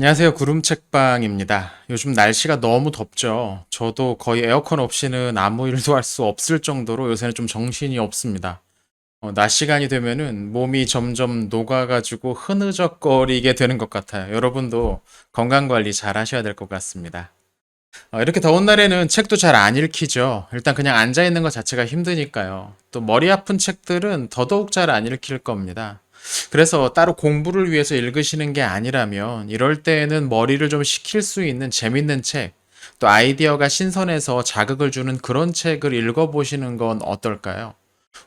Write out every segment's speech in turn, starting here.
안녕하세요. 구름책방입니다. 요즘 날씨가 너무 덥죠. 저도 거의 에어컨 없이는 아무 일도 할 수 없을 정도로 요새는 좀 정신이 없습니다. 어, 낮 시간이 되면은 몸이 점점 녹아가지고 흐느적거리게 되는 것 같아요. 여러분도 건강 관리 잘 하셔야 될 것 같습니다. 어, 이렇게 더운 날에는 책도 잘 안 읽히죠. 일단 그냥 앉아 있는 것 자체가 힘드니까요. 또 머리 아픈 책들은 더더욱 잘 안 읽힐 겁니다. 그래서 따로 공부를 위해서 읽으시는 게 아니라면 이럴 때에는 머리를 좀 식힐 수 있는 재밌는 책, 또 아이디어가 신선해서 자극을 주는 그런 책을 읽어보시는 건 어떨까요?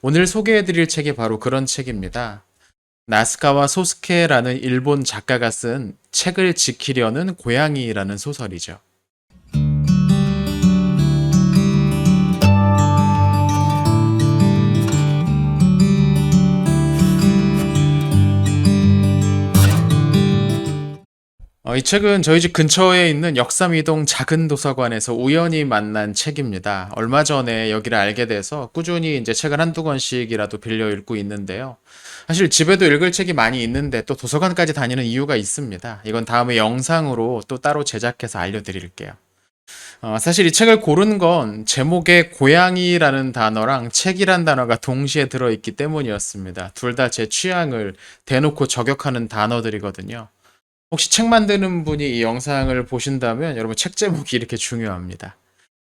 오늘 소개해드릴 책이 바로 그런 책입니다. 나스카와 소스케라는 일본 작가가 쓴 책을 지키려는 고양이라는 소설이죠. 어, 이 책은 저희 집 근처에 있는 역삼이동 작은 도서관에서 우연히 만난 책입니다. 얼마 전에 여기를 알게 돼서 꾸준히 이제 책을 한두 권씩이라도 빌려 읽고 있는데요. 사실 집에도 읽을 책이 많이 있는데 또 도서관까지 다니는 이유가 있습니다. 이건 다음에 영상으로 또 따로 제작해서 알려드릴게요. 어, 사실 이 책을 고른 건 제목에 고양이라는 단어랑 책이란 단어가 동시에 들어있기 때문이었습니다. 둘 다 제 취향을 대놓고 저격하는 단어들이거든요. 혹시 책 만드는 분이 이 영상을 보신다면 여러분 책 제목이 이렇게 중요합니다.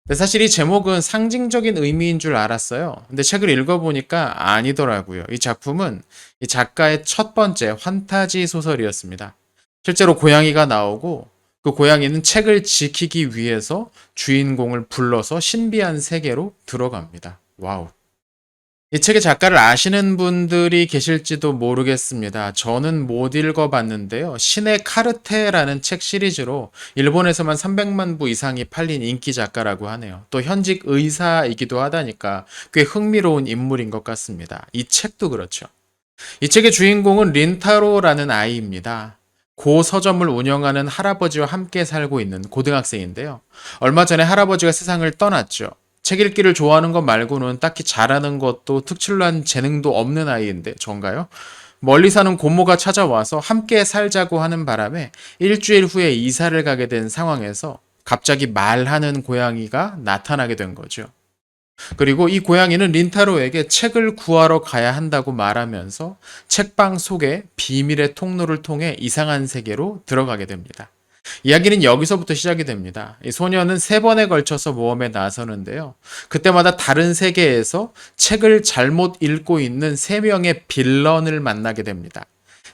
근데 사실 이 제목은 상징적인 의미인 줄 알았어요. 근데 책을 읽어보니까 아니더라고요. 이 작품은 이 작가의 첫 번째 환타지 소설이었습니다. 실제로 고양이가 나오고 그 고양이는 책을 지키기 위해서 주인공을 불러서 신비한 세계로 들어갑니다. 와우. 이 책의 작가를 아시는 분들이 계실지도 모르겠습니다. 저는 못 읽어봤는데요. 신의 카르테라는 책 시리즈로 일본에서만 300만 부 이상이 팔린 인기 작가라고 하네요. 또 현직 의사이기도 하다니까 꽤 흥미로운 인물인 것 같습니다. 이 책도 그렇죠. 이 책의 주인공은 린타로라는 아이입니다. 고 서점을 운영하는 할아버지와 함께 살고 있는 고등학생인데요. 얼마 전에 할아버지가 세상을 떠났죠. 책 읽기를 좋아하는 것 말고는 딱히 잘하는 것도 특출난 재능도 없는 아이인데 전가요? 멀리 사는 고모가 찾아와서 함께 살자고 하는 바람에 일주일 후에 이사를 가게 된 상황에서 갑자기 말하는 고양이가 나타나게 된 거죠. 그리고 이 고양이는 린타로에게 책을 구하러 가야 한다고 말하면서 책방 속에 비밀의 통로를 통해 이상한 세계로 들어가게 됩니다. 이야기는 여기서부터 시작이 됩니다. 이 소녀는 세 번에 걸쳐서 모험에 나서는데요. 그때마다 다른 세계에서 책을 잘못 읽고 있는 세 명의 빌런을 만나게 됩니다.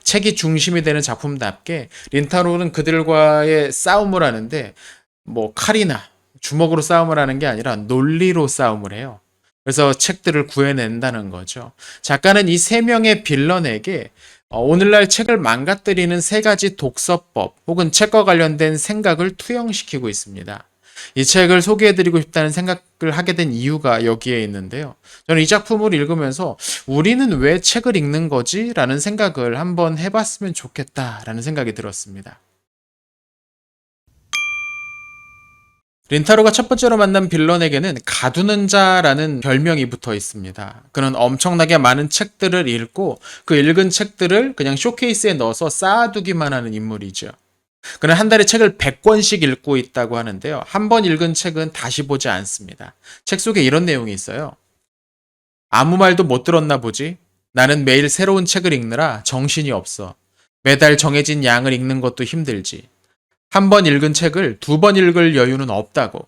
책이 중심이 되는 작품답게 린타로는 그들과의 싸움을 하는데 뭐 칼이나 주먹으로 싸움을 하는 게 아니라 논리로 싸움을 해요. 그래서 책들을 구해낸다는 거죠. 작가는 이 세 명의 빌런에게 어, 오늘날 책을 망가뜨리는 세 가지 독서법 혹은 책과 관련된 생각을 투영시키고 있습니다. 이 책을 소개해드리고 싶다는 생각을 하게 된 이유가 여기에 있는데요. 저는 이 작품을 읽으면서 우리는 왜 책을 읽는 거지? 라는 생각을 한번 해봤으면 좋겠다라는 생각이 들었습니다. 린타로가 첫 번째로 만난 빌런에게는 가두는 자라는 별명이 붙어 있습니다. 그는 엄청나게 많은 책들을 읽고 그 읽은 책들을 그냥 쇼케이스에 넣어서 쌓아두기만 하는 인물이죠. 그는 한 달에 책을 100권씩 읽고 있다고 하는데요. 한 번 읽은 책은 다시 보지 않습니다. 책 속에 이런 내용이 있어요. 아무 말도 못 들었나 보지? 나는 매일 새로운 책을 읽느라 정신이 없어. 매달 정해진 양을 읽는 것도 힘들지. 한 번 읽은 책을 두 번 읽을 여유는 없다고.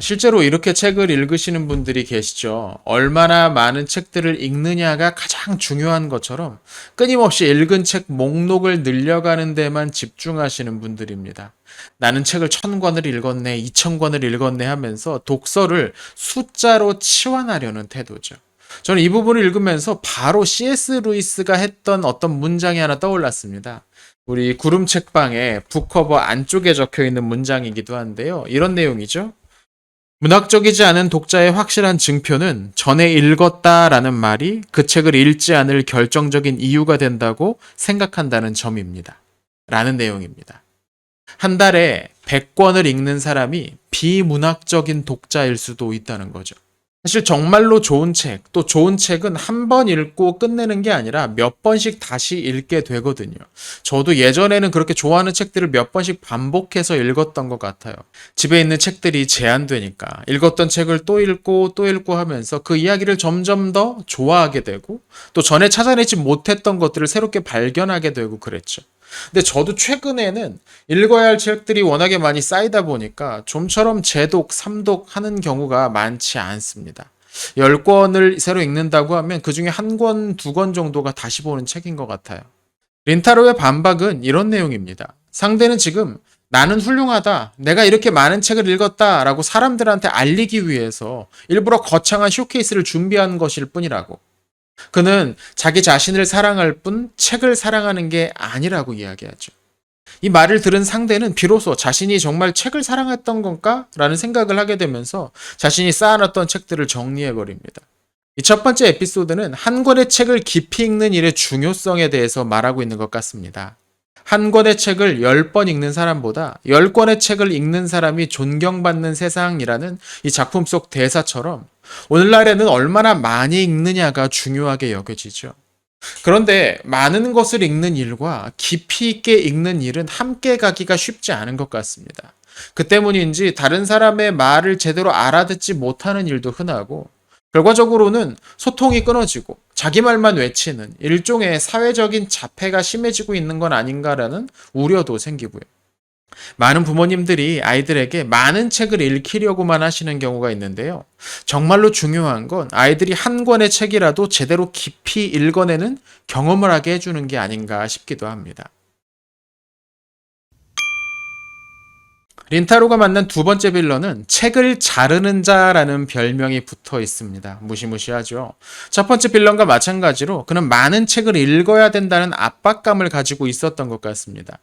실제로 이렇게 책을 읽으시는 분들이 계시죠. 얼마나 많은 책들을 읽느냐가 가장 중요한 것처럼 끊임없이 읽은 책 목록을 늘려가는 데만 집중하시는 분들입니다. 나는 책을 천 권을 읽었네, 이천 권을 읽었네 하면서 독서를 숫자로 치환하려는 태도죠. 저는 이 부분을 읽으면서 바로 C.S. 루이스가 했던 어떤 문장이 하나 떠올랐습니다. 우리 구름 책방에 북커버 안쪽에 적혀 있는 문장이기도 한데요. 이런 내용이죠. 문학적이지 않은 독자의 확실한 증표는 전에 읽었다라는 말이 그 책을 읽지 않을 결정적인 이유가 된다고 생각한다는 점입니다. 라는 내용입니다. 한 달에 100권을 읽는 사람이 비문학적인 독자일 수도 있다는 거죠. 사실 정말로 좋은 책, 또 좋은 책은 한 번 읽고 끝내는 게 아니라 몇 번씩 다시 읽게 되거든요. 저도 예전에는 그렇게 좋아하는 책들을 몇 번씩 반복해서 읽었던 것 같아요. 집에 있는 책들이 제한되니까 읽었던 책을 또 읽고 또 읽고 하면서 그 이야기를 점점 더 좋아하게 되고 또 전에 찾아내지 못했던 것들을 새롭게 발견하게 되고 그랬죠. 근데 저도 최근에는 읽어야 할 책들이 워낙에 많이 쌓이다 보니까 좀처럼 재독, 삼독 하는 경우가 많지 않습니다. 10권을 새로 읽는다고 하면 그 중에 한 권, 두 권 정도가 다시 보는 책인 것 같아요. 린타로의 반박은 이런 내용입니다. 상대는 지금 나는 훌륭하다. 내가 이렇게 많은 책을 읽었다. 라고 사람들한테 알리기 위해서 일부러 거창한 쇼케이스를 준비한 것일 뿐이라고. 그는 자기 자신을 사랑할 뿐 책을 사랑하는 게 아니라고 이야기하죠. 이 말을 들은 상대는 비로소 자신이 정말 책을 사랑했던 건가? 라는 생각을 하게 되면서 자신이 쌓아놨던 책들을 정리해버립니다. 이 첫 번째 에피소드는 한 권의 책을 깊이 읽는 일의 중요성에 대해서 말하고 있는 것 같습니다. 한 권의 책을 10번 읽는 사람보다 10권의 책을 읽는 사람이 존경받는 세상이라는 이 작품 속 대사처럼 오늘날에는 얼마나 많이 읽느냐가 중요하게 여겨지죠. 그런데 많은 것을 읽는 일과 깊이 있게 읽는 일은 함께 가기가 쉽지 않은 것 같습니다. 그 때문인지 다른 사람의 말을 제대로 알아듣지 못하는 일도 흔하고 결과적으로는 소통이 끊어지고 자기 말만 외치는 일종의 사회적인 자폐가 심해지고 있는 건 아닌가라는 우려도 생기고요. 많은 부모님들이 아이들에게 많은 책을 읽히려고만 하시는 경우가 있는데요. 정말로 중요한 건 아이들이 한 권의 책이라도 제대로 깊이 읽어내는 경험을 하게 해주는 게 아닌가 싶기도 합니다. 린타로가 만난 두 번째 빌런은 책을 자르는 자라는 별명이 붙어 있습니다. 무시무시하죠. 첫 번째 빌런과 마찬가지로 그는 많은 책을 읽어야 된다는 압박감을 가지고 있었던 것 같습니다.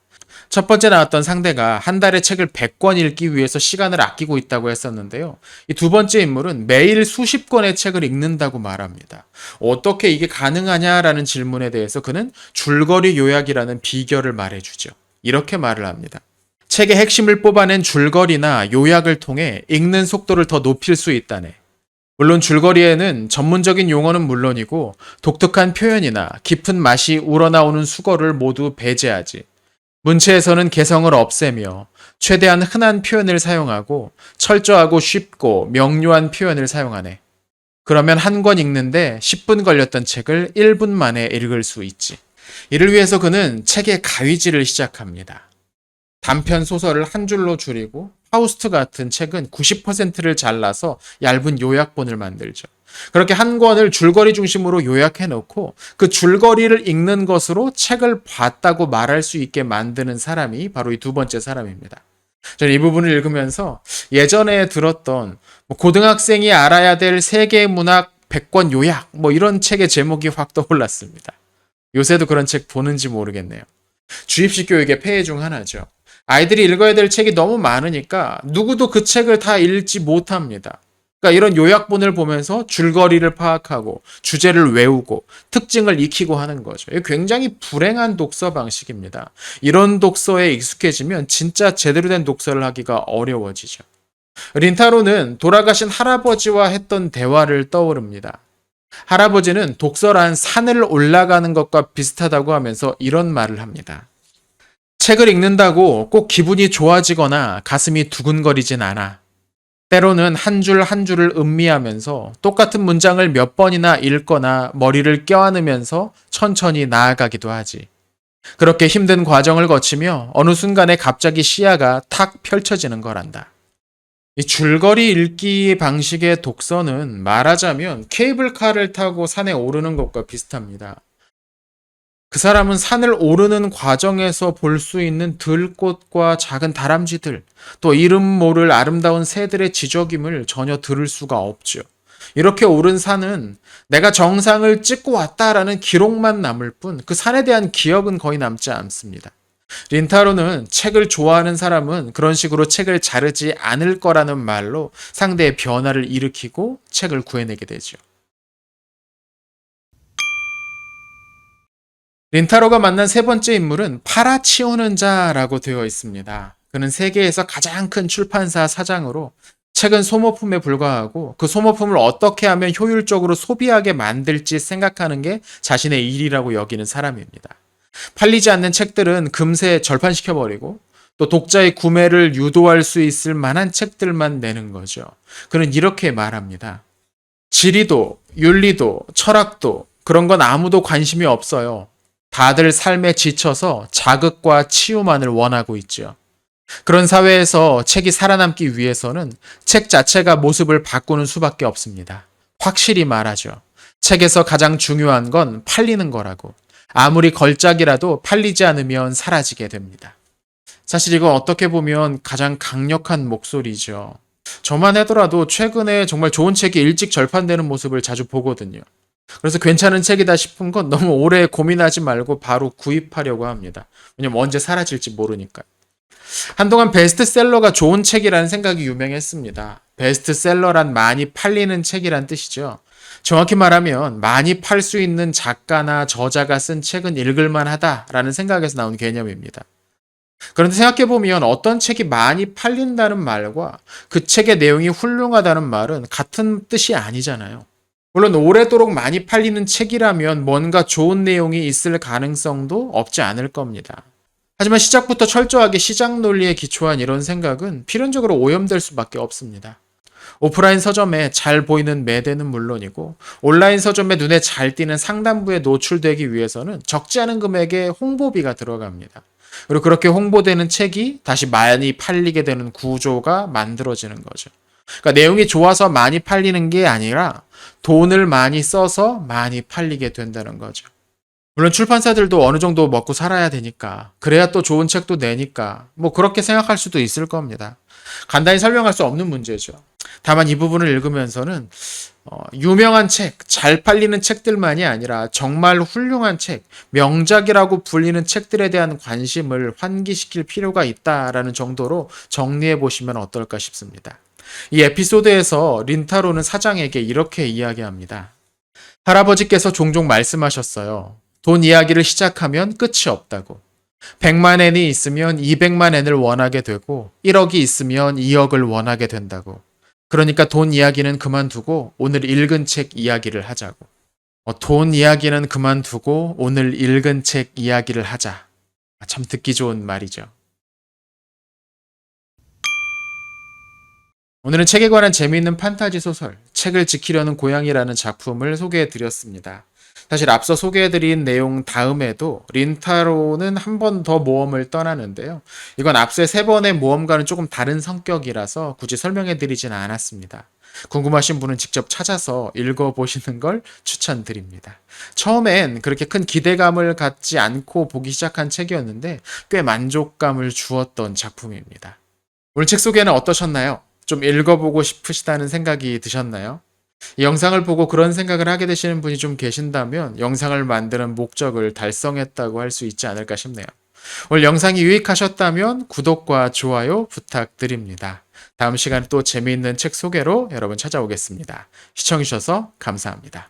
첫 번째 나왔던 상대가 한 달에 책을 100권 읽기 위해서 시간을 아끼고 있다고 했었는데요. 이 두 번째 인물은 매일 수십 권의 책을 읽는다고 말합니다. 어떻게 이게 가능하냐라는 질문에 대해서 그는 줄거리 요약이라는 비결을 말해주죠. 이렇게 말을 합니다. 책의 핵심을 뽑아낸 줄거리나 요약을 통해 읽는 속도를 더 높일 수 있다네. 물론 줄거리에는 전문적인 용어는 물론이고 독특한 표현이나 깊은 맛이 우러나오는 수거를 모두 배제하지. 문체에서는 개성을 없애며 최대한 흔한 표현을 사용하고 철저하고 쉽고 명료한 표현을 사용하네. 그러면 한 권 읽는데 10분 걸렸던 책을 1분 만에 읽을 수 있지. 이를 위해서 그는 책의 가위질을 시작합니다. 단편 소설을 한 줄로 줄이고 파우스트 같은 책은 90%를 잘라서 얇은 요약본을 만들죠. 그렇게 한 권을 줄거리 중심으로 요약해 놓고 그 줄거리를 읽는 것으로 책을 봤다고 말할 수 있게 만드는 사람이 바로 이 두 번째 사람입니다. 저는 이 부분을 읽으면서 예전에 들었던 뭐 고등학생이 알아야 될 세계 문학 100권 요약 뭐 이런 책의 제목이 확 떠올랐습니다. 요새도 그런 책 보는지 모르겠네요. 주입식 교육의 폐해 중 하나죠. 아이들이 읽어야 될 책이 너무 많으니까 누구도 그 책을 다 읽지 못합니다. 그러니까 이런 요약본을 보면서 줄거리를 파악하고 주제를 외우고 특징을 익히고 하는 거죠. 굉장히 불행한 독서 방식입니다. 이런 독서에 익숙해지면 진짜 제대로 된 독서를 하기가 어려워지죠. 린타로는 돌아가신 할아버지와 했던 대화를 떠오릅니다. 할아버지는 독서란 산을 올라가는 것과 비슷하다고 하면서 이런 말을 합니다. 책을 읽는다고 꼭 기분이 좋아지거나 가슴이 두근거리진 않아. 때로는 한줄한 줄을 음미하면서 똑같은 문장을 몇 번이나 읽거나 머리를 껴안으면서 천천히 나아가기도 하지. 그렇게 힘든 과정을 거치며 어느 순간에 갑자기 시야가 탁 펼쳐지는 거란다. 이 줄거리 읽기 방식의 독서는 말하자면 케이블카를 타고 산에 오르는 것과 비슷합니다. 그 사람은 산을 오르는 과정에서 볼 수 있는 들꽃과 작은 다람쥐들, 또 이름 모를 아름다운 새들의 지저김을 전혀 들을 수가 없죠. 이렇게 오른 산은 내가 정상을 찍고 왔다라는 기록만 남을 뿐 그 산에 대한 기억은 거의 남지 않습니다. 린타로는 책을 좋아하는 사람은 그런 식으로 책을 자르지 않을 거라는 말로 상대의 변화를 일으키고 책을 구해내게 되죠. 린타로가 만난 세 번째 인물은 팔아치우는 자라고 되어 있습니다. 그는 세계에서 가장 큰 출판사 사장으로 책은 소모품에 불과하고 그 소모품을 어떻게 하면 효율적으로 소비하게 만들지 생각하는 게 자신의 일이라고 여기는 사람입니다. 팔리지 않는 책들은 금세 절판시켜버리고 또 독자의 구매를 유도할 수 있을 만한 책들만 내는 거죠. 그는 이렇게 말합니다. 지리도, 윤리도, 철학도 그런 건 아무도 관심이 없어요. 다들 삶에 지쳐서 자극과 치유만을 원하고 있죠. 그런 사회에서 책이 살아남기 위해서는 책 자체가 모습을 바꾸는 수밖에 없습니다. 확실히 말하죠. 책에서 가장 중요한 건 팔리는 거라고. 아무리 걸작이라도 팔리지 않으면 사라지게 됩니다. 사실 이건 어떻게 보면 가장 강력한 목소리죠. 저만 하더라도 최근에 정말 좋은 책이 일찍 절판되는 모습을 자주 보거든요. 그래서 괜찮은 책이다 싶은 건 너무 오래 고민하지 말고 바로 구입하려고 합니다. 왜냐면 언제 사라질지 모르니까. 한동안 베스트셀러가 좋은 책이라는 생각이 유명했습니다. 베스트셀러란 많이 팔리는 책이란 뜻이죠. 정확히 말하면 많이 팔 수 있는 작가나 저자가 쓴 책은 읽을만 하다라는 생각에서 나온 개념입니다. 그런데 생각해보면 어떤 책이 많이 팔린다는 말과 그 책의 내용이 훌륭하다는 말은 같은 뜻이 아니잖아요. 물론 오래도록 많이 팔리는 책이라면 뭔가 좋은 내용이 있을 가능성도 없지 않을 겁니다. 하지만 시작부터 철저하게 시장 논리에 기초한 이런 생각은 필연적으로 오염될 수밖에 없습니다. 오프라인 서점에 잘 보이는 매대는 물론이고 온라인 서점에 눈에 잘 띄는 상단부에 노출되기 위해서는 적지 않은 금액의 홍보비가 들어갑니다. 그리고 그렇게 홍보되는 책이 다시 많이 팔리게 되는 구조가 만들어지는 거죠. 그러니까 내용이 좋아서 많이 팔리는 게 아니라 돈을 많이 써서 많이 팔리게 된다는 거죠. 물론 출판사들도 어느 정도 먹고 살아야 되니까 그래야 또 좋은 책도 내니까 뭐 그렇게 생각할 수도 있을 겁니다. 간단히 설명할 수 없는 문제죠. 다만 이 부분을 읽으면서는 어, 유명한 책, 잘 팔리는 책들만이 아니라 정말 훌륭한 책, 명작이라고 불리는 책들에 대한 관심을 환기시킬 필요가 있다라는 정도로 정리해 보시면 어떨까 싶습니다. 이 에피소드에서 린타로는 사장에게 이렇게 이야기합니다. 할아버지께서 종종 말씀하셨어요. 돈 이야기를 시작하면 끝이 없다고. 100만 엔이 있으면 200만 엔을 원하게 되고 1억이 있으면 2억을 원하게 된다고. 그러니까 돈 이야기는 그만두고 오늘 읽은 책 이야기를 하자고. 어, 돈 이야기는 그만두고 오늘 읽은 책 이야기를 하자. 아, 참 듣기 좋은 말이죠. 오늘은 책에 관한 재미있는 판타지 소설, 책을 지키려는 고양이라는 작품을 소개해 드렸습니다. 사실 앞서 소개해 드린 내용 다음에도 린타로는 한 번 더 모험을 떠나는데요. 이건 앞서의 세 번의 모험과는 조금 다른 성격이라서 굳이 설명해 드리진 않았습니다. 궁금하신 분은 직접 찾아서 읽어보시는 걸 추천드립니다. 처음엔 그렇게 큰 기대감을 갖지 않고 보기 시작한 책이었는데 꽤 만족감을 주었던 작품입니다. 오늘 책 소개는 어떠셨나요? 좀 읽어보고 싶으시다는 생각이 드셨나요? 이 영상을 보고 그런 생각을 하게 되시는 분이 좀 계신다면 영상을 만드는 목적을 달성했다고 할 수 있지 않을까 싶네요. 오늘 영상이 유익하셨다면 구독과 좋아요 부탁드립니다. 다음 시간에 또 재미있는 책 소개로 여러분 찾아오겠습니다. 시청해주셔서 감사합니다.